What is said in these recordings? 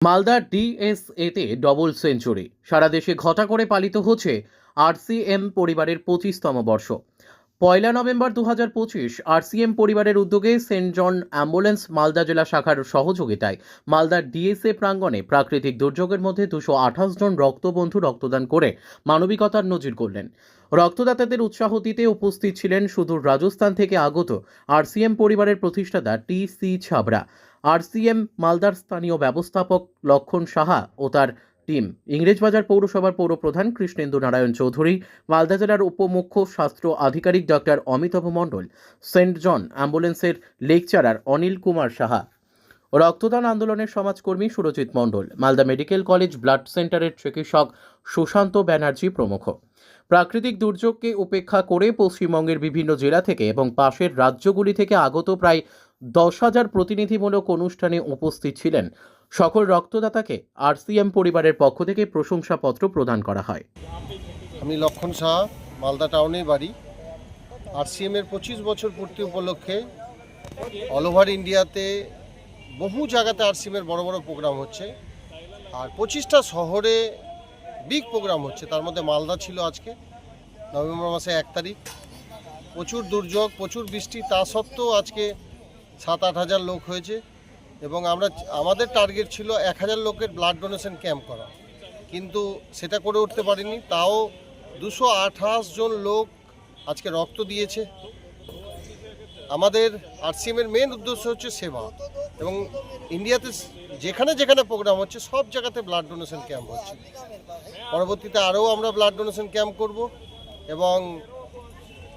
মালদার ডিএসএতে double century. সারা দেশে ঘটা করে পালিত হচ্ছে আরসিএম পরিবারের পঁচিশতম বর্ষ। পয়লা নভেম্বর দু হাজার পঁচিশ আরসিএম পরিবারের উদ্যোগে সেন্ট জন অ্যাম্বুলেন্স মালদা জেলা শাখার সহযোগিতায় মালদার ডিএসএ প্রাঙ্গণে প্রাকৃতিক দুর্যোগের মধ্যে দুশো আঠাশ জন রক্তবন্ধু রক্তদান করে মানবিকতার নজির করলেন রক্তদাতাদের উৎসাহ দিতে উপস্থিত ছিলেন সুদূর রাজস্থান থেকে আগত আরসিএম পরিবারের প্রতিষ্ঠাতা টি সি ছাবড়া আরসিএম মালদার স্থানীয় ব্যবস্থাপক লক্ষণ সাহা ও তার টিম। ইংরেজবাজার পৌরসভার পৌরপ্রধান কৃষ্ণেন্দু নারায়ণ চৌধুরী, মালদা জেলার উপমুখ্য স্বাস্থ্য আধিকারিক doctor Amitabh Mondal, saint John অ্যাম্বুলেন্সের লেকচারার অনিল কুমার সাহা। রক্তদান আন্দোলনের সমাজকর্মী Surajit Mondal, Malda medical college blood সেন্টারের চিকিৎসক সুশান্ত ব্যানার্জি প্রমুখ। প্রাকৃতিক দুর্যোগকে উপেক্ষা করে পশ্চিমবঙ্গের বিভিন্ন জেলা থেকে এবং পাশের রাজ্যগুলি থেকে আগত প্রায় দশ হাজার প্রতিনিধিমূলক অনুষ্ঠানে উপস্থিত ছিলেন সকল রক্তদাতাকে আরসিএম পরিবারের পক্ষ থেকে প্রশংসাপত্র প্রদান করা হয়। আমি লক্ষণ সাহা, মালদা টাউনে বাড়ি। আরসিএম এর পঁচিশ বছর পূর্তি উপলক্ষে অল ওভার ইন্ডিয়াতে বহু জায়গাতে আরসিএম এর বড় বড় প্রোগ্রাম হচ্ছে। আর পঁচিশটা শহরে বিগ প্রোগ্রাম হচ্ছে। তার মধ্যে মালদা ছিল আজকে, নভেম্বর মাসে এক তারিখ। প্রচুর দুর্যোগ, প্রচুর বৃষ্টি, তা সত্ত্বেও আজকে সাত আট হাজার লোক হয়েছে এবং আমরা আমাদের টার্গেট ছিল এক হাজার লোকের ব্লাড ডোনেশন ক্যাম্প করা। কিন্তু সেটা করে উঠতে পারিনি। তাও দুশো আঠাশ জন লোক আজকে রক্ত দিয়েছে। আমাদের আরসিএমের মেন উদ্দেশ্য হচ্ছে সেবা এবং ইন্ডিয়াতে যেখানে যেখানে প্রোগ্রাম হচ্ছে, সব জায়গাতে ব্লাড ডোনেশন ক্যাম্প হচ্ছে। পরবর্তীতে আরও আমরা ব্লাড ডোনেশন ক্যাম্প করব এবং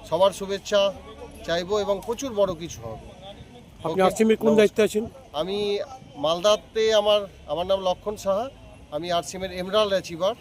সবার শুভেচ্ছা চাইব এবং প্রচুর বড় কিছু হবে। আপনি আরসিমের কোন। দায়িত্বে আছেন? আমি মালদাতে আমার আমার নাম লক্ষণ সাহা। আমি আরসিএমের এমরাল অ্যাচিভার